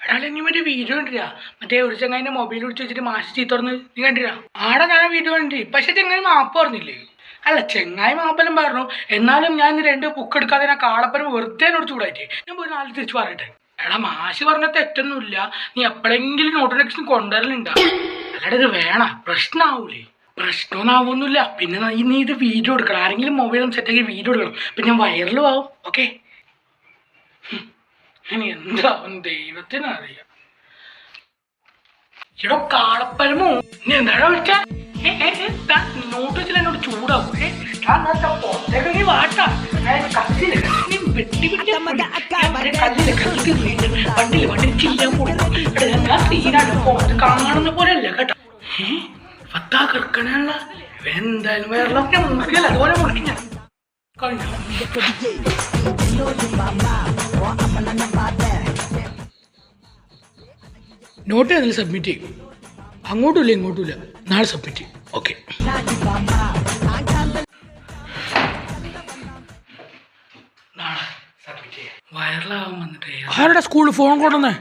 എടാ നീ മറ്റേ വീഡിയോ കണ്ടില്ല മറ്റേ ഒരു ചങ്ങായിന്റെ മൊബൈൽ വിളിച്ച് വെച്ചിട്ട് മാഷ് തുറന്ന് നീ കണ്ടില്ല ആടെ ഞാൻ വീഡിയോ കണ്ടി പക്ഷെ ചെങ്ങായി മാപ്പ് പറഞ്ഞില്ലേ? അല്ല ചെങ്ങായി മാപ്പലും പറഞ്ഞു. എന്നാലും ഞാൻ രണ്ട് ബുക്ക് എടുക്കാതെ ഞാൻ കാളപ്പനം വെറുതെ എന്നോട് ചൂടായിട്ട്. ഞാൻ പോയി നാല് തിരിച്ചു പറയട്ടെ. എടാ മാഷി പറഞ്ഞ തെറ്റൊന്നുമില്ല. നീ എപ്പോഴെങ്കിലും നോട്ടിഫിക്കേഷൻ കൊണ്ടുവരലുണ്ടാ? അല്ലാതെ ഇത് വേണ പ്രശ്നമാവൂലേ പ്രശ്നമൊന്നും ആവുമൊന്നുമില്ല പിന്നെ നീ ഇത് വീഡിയോ എടുക്കണം. ആരെങ്കിലും മൊബൈലും സെറ്റാക്കി വീഡിയോ എടുക്കണം. പിന്നെ ഞാൻ വൈറലും ആവും. ഓക്കെ ഇനി എന്താവൻ ദൈവത്തിന് അറിയാം. എടോ കാളപ്പഴമോ? നീ എന്താണ് വിളിച്ച? നോട്ട് വെച്ചാൽ എന്നോട് ചൂടാവും. ഏ, താൻ നേരത്തെ പുറത്തേക്ക് വാട്ടാ. കല്ലിൽ വെട്ടി വെട്ടി കല്ലിൽ കല്ലിൽ വണ്ടിയിൽ വണ്ടിയിൽ ചില്ലാൻ കൊടുക്കും എടാ, ഞാൻ- ഞാൻ സീനാണ്. പുറത്ത് കാണുന്ന പോലെ അല്ല കേട്ടോ. ഏ, പത്താ കിടക്കണല്ല എന്തായാലും വേറെ അതുപോലെ മുറിക്കും ഞാൻ. കഴിഞ്ഞു? നോട്ട് അതിൽ സബ്മിറ്റ് ചെയ്യും? അങ്ങോട്ടും ഇല്ല ഇങ്ങോട്ടും ഇല്ല നാളെ സബ്മിറ്റ് ചെയ്യും. ഓക്കെ വൈറലാകാൻ വന്നിട്ട്. ആരുടെ സ്കൂളിൽ ഫോൺ കൊണ്ടുവന്നേ?